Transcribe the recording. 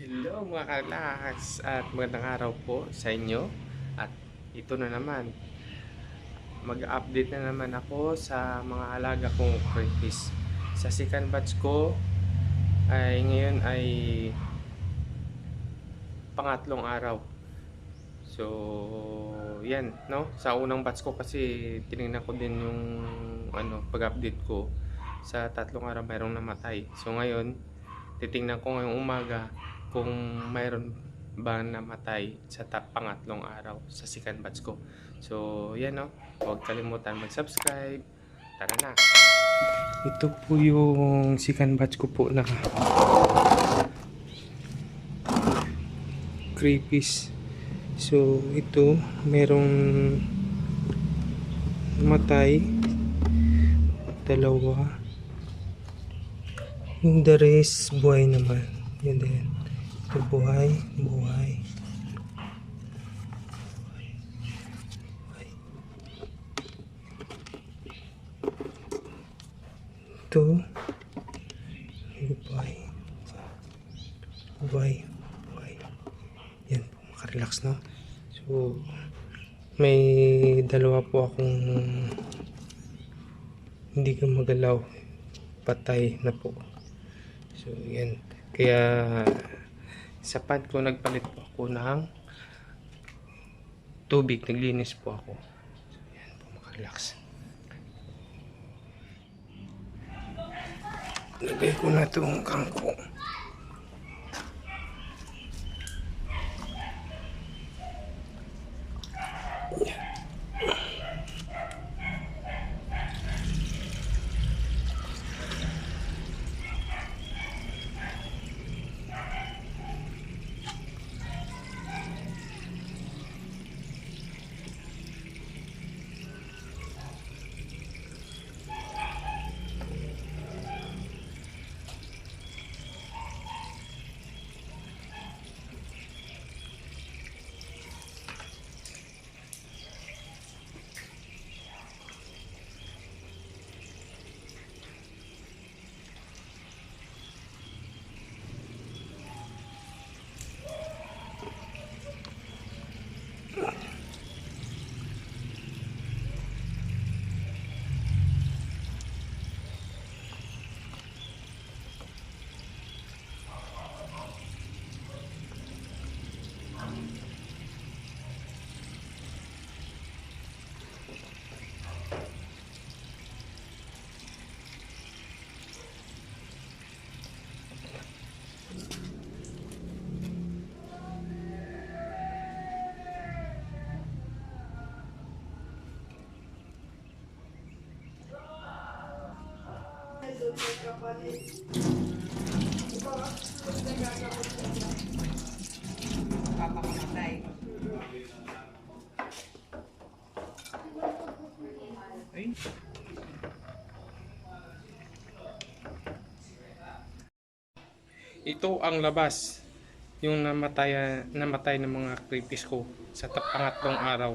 Hello mga kalahas at magandang araw po sa inyo. At ito na naman. Mag-update na naman ako sa mga alaga kong crayfish. Sa second batch ko ay ngayon ay pangatlong araw. So yan no? Sa unang batch ko kasi tinignan ko din yung ano pag-update ko. Sa tatlong araw mayroong namatay. So ngayon titingnan ko ngayong umaga kung mayroon ba namatay sa pangatlong araw sa second batch ko. So, yan no. Huwag kalimutan mag-subscribe. Tara na. Ito po yung second batch ko po na crayfish. So, ito merong namatay dalawa yung the rest, buhay naman. Yan din. Buhay, buhay. Ito. Buhay. Buhay. Buhay. Yan po, makarelax no? So, may dalawa po akong hindi ka magalaw. Patay na po. So, yan. Kaya, sa pad ko, nagpalit po ako ng tubig. Naglinis po ako. So, yan po, makarelax. Lagay ko na itong kangkong. Papakamatay. Ay. Ito ang labas. Yung namatay, namatay ng mga crayfish ko sa pangatlong araw.